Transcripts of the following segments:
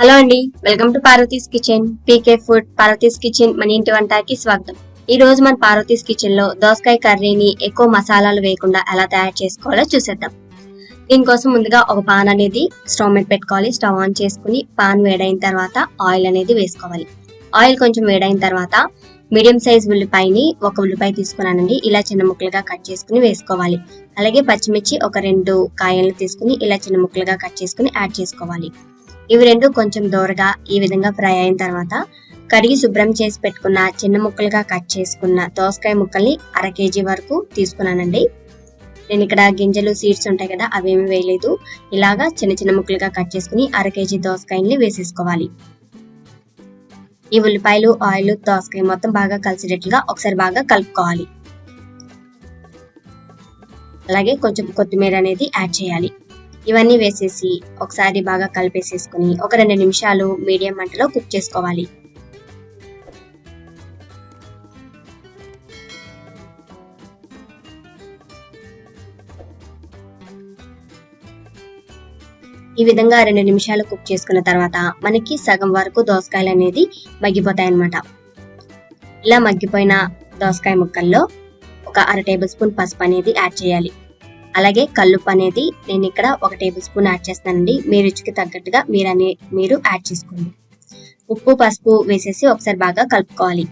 Hello అండి welcome to Parvati's kitchen PK food Parvati's kitchen మన ఇంటి వంటకి స్వాగతం. ఈ రోజు మన పార్వతీస్ కిచెన్లో దోసకాయ కర్రీని ఎక్కువ మసాలాలు వేయకుండా ఎలా తయారు చేసుకోవాలో చూసేద్దాం. దీనికోసం ముందుగా ఒక పాన్ అనేది స్టవ్ మీద పెట్టుకోవాలి. స్టవ్ ఆన్ చేసుకుని పాన్ వేడైన తర్వాత ఆయిల్ అనేది వేసుకోవాలి. ఆయిల్ కొంచెం వేడైన తర్వాత మీడియం సైజ్ ఉల్లిపాయని ఒక ఉల్లిపాయ తీసుకున్నానండి. ఇలా చిన్న ముక్కలుగా కట్ చేసుకుని వేసుకోవాలి. అలాగే పచ్చిమిర్చి ఒక రెండు కాయలు తీసుకుని ఇలా చిన్న ముక్కలుగా కట్ చేసుకుని యాడ్ చేసుకోవాలి. ఇవి రెండు కొంచెం దూరగా ఈ విధంగా ఫ్రై అయిన తర్వాత కడిగి శుభ్రం చేసి పెట్టుకున్న చిన్న ముక్కలుగా కట్ చేసుకున్న దోసకాయ ముక్కల్ని అర కేజీ వరకు తీసుకున్నానండి. నేను ఇక్కడ గింజలు సీడ్స్ ఉంటాయి కదా అవేమి వేయలేదు. ఇలాగా చిన్న చిన్న ముక్కలుగా కట్ చేసుకుని అర కేజీ దోసకాయల్ని వేసేసుకోవాలి. ఈ ఉల్లిపాయలు ఆయిల్ దోసకాయ మొత్తం బాగా కలిసేటట్లుగా ఒకసారి బాగా కలుపుకోవాలి. అలాగే కొంచెం కొత్తిమీర అనేది యాడ్ చేయాలి. ఇవన్నీ వేసేసి ఒకసారి బాగా కలిపేసేసుకుని ఒక రెండు నిమిషాలు మీడియం మంటలో కుక్ చేసుకోవాలి. ఈ విధంగా రెండు నిమిషాలు కుక్ చేసుకున్న తర్వాత మనకి సగం వరకు దోసకాయలు అనేది మగ్గిపోతాయి అన్నమాట ఇలా మగ్గిపోయిన దోసకాయ ముక్కల్లో ఒక అర టేబుల్ స్పూన్ పసుపు అనేది యాడ్ చేయాలి. అలాగే కల్లుప్పు అనేది నేను ఇక్కడ ఒక టేబుల్ స్పూన్ యాడ్ చేస్తానండి. మీ రుచికి తగ్గట్టుగా మీరు అనే మీరు యాడ్ చేసుకోండి. ఉప్పు పసుపు వేసేసి ఒకసారి బాగా కలుపుకోవాలి.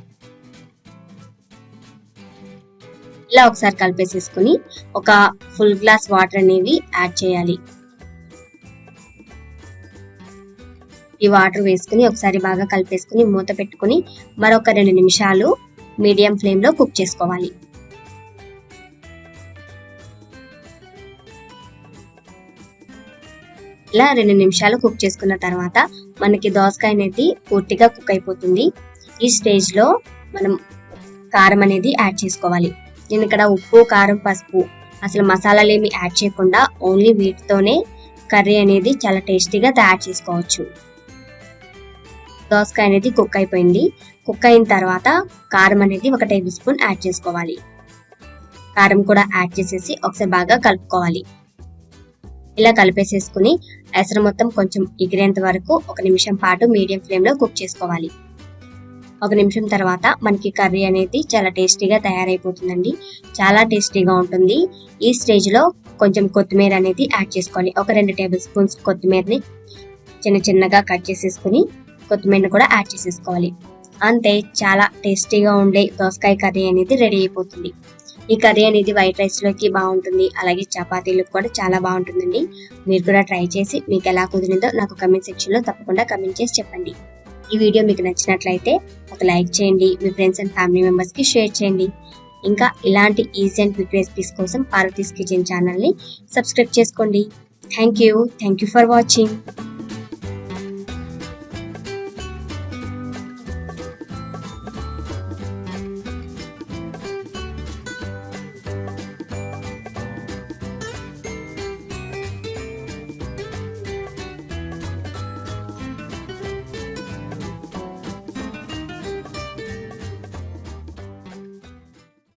ఇలా ఒకసారి కలిపేసేసుకుని ఒక ఫుల్ గ్లాస్ వాటర్ అనేవి యాడ్ చేయాలి. ఈ వాటర్ వేసుకుని ఒకసారి బాగా కలిపేసుకుని మూత పెట్టుకుని మరొక రెండు నిమిషాలు మీడియం ఫ్లేమ్లో కుక్ చేసుకోవాలి. ఇలా రెండు నిమిషాలు కుక్ చేసుకున్న తర్వాత మనకి దోసకాయ అనేది పూర్తిగా కుక్ అయిపోతుంది. ఈ స్టేజ్లో మనం కారం అనేది యాడ్ చేసుకోవాలి. నేను ఇక్కడ ఉప్పు కారం పసుపు అసలు మసాలాలు ఏమి యాడ్ చేయకుండా ఓన్లీ వీటితోనే కర్రీ అనేది చాలా టేస్టీగా తయారు చేసుకోవచ్చు. దోసకాయ అనేది కుక్ అయిపోయింది. కుక్ అయిన తర్వాత కారం అనేది ఒక టేబుల్ స్పూన్ యాడ్ చేసుకోవాలి. కారం కూడా యాడ్ చేసేసి ఒకసారి బాగా కలుపుకోవాలి. ఇలా కలిపేసేసుకుని ఎసరు మొత్తం కొంచెం ఎగిరేంత వరకు ఒక నిమిషం పాటు మీడియం ఫ్లేమ్లో కుక్ చేసుకోవాలి. ఒక నిమిషం తర్వాత మనకి కర్రీ అనేది చాలా టేస్టీగా తయారైపోతుందండి. చాలా టేస్టీగా ఉంటుంది. ఈ స్టేజ్లో కొంచెం కొత్తిమీర అనేది యాడ్ చేసుకోవాలి. ఒక రెండు టేబుల్ స్పూన్స్ కొత్తిమీరని చిన్న చిన్నగా కట్ చేసేసుకుని కొత్తిమీరని కూడా యాడ్ చేసేసుకోవాలి. అంతే చాలా టేస్టీగా ఉండే దోసకాయ కర్రీ అనేది రెడీ అయిపోతుంది. ఈ కర్రీ అనేది వైట్ రైస్లోకి బాగుంటుంది. అలాగే చపాతీలకు కూడా చాలా బాగుంటుందండి. మీరు కూడా ట్రై చేసి మీకు ఎలా కుదిరిందో నాకు కమెంట్ సెక్షన్లో తప్పకుండా కమెంట్ చేసి చెప్పండి. ఈ వీడియో మీకు నచ్చినట్లయితే ఒక లైక్ చేయండి మీ ఫ్రెండ్స్ అండ్ ఫ్యామిలీ మెంబర్స్కి షేర్ చేయండి. ఇంకా ఇలాంటి ఈజీ అండ్ క్విక్ రెసిపీస్ కోసం పార్వతీస్ కిచెన్ ఛానల్ని సబ్స్క్రైబ్ చేసుకోండి. Thank you thank you for watching